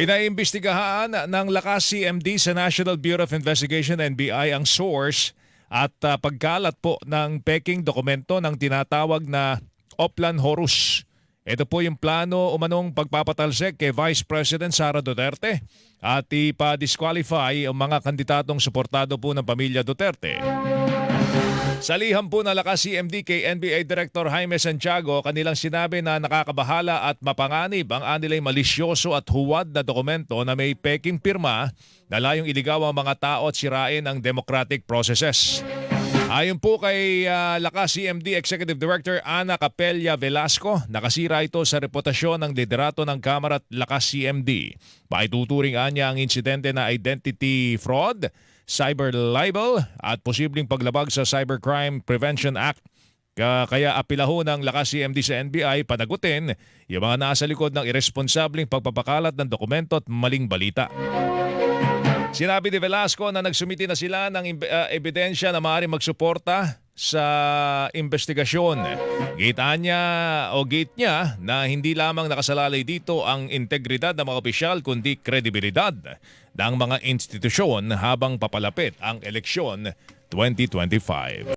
Pinaimbestigahan ng lakas CMD sa National Bureau of Investigation NBI ang source at ah, pagkalat po ng peking dokumento ng tinatawag na Oplan Horus. Ito po yung plano umanong pagpapatalsek kay Vice President Sara Duterte at ipa-disqualify ang mga kandidatong suportado po ng pamilya Duterte. Sa liham po na lakas CMD kay NBA Director Jaime Santiago, kanilang sinabi na nakakabahala at mapanganib ang anilay malisyoso at huwad na dokumento na may peking pirma na layong iligaw ang mga tao at sirain ang democratic processes. Ayon po kay ah, Lakas CMD Executive Director Ana Capella Velasco, nakasira ito sa reputasyon ng liderato ng Kamara at Lakas CMD. Maituturing anya ang insidente na identity fraud, cyber libel at posibleng paglabag sa Cybercrime Prevention Act. Ka- Kaya apilaho ng Lakas CMD sa NBI panagutin yung mga nasa likod ng irresponsableng pagpapakalat ng dokumento at maling balita. Sinabi ni Velasco na nagsumiti na sila ng ah, ebidensya na maaari magsuporta sa investigasyon. Gita niya o gate niya na hindi lamang nakasalalay dito ang integridad ng mga opisyal kundi kredibilidad ng mga institusyon habang papalapit ang eleksyon 2025.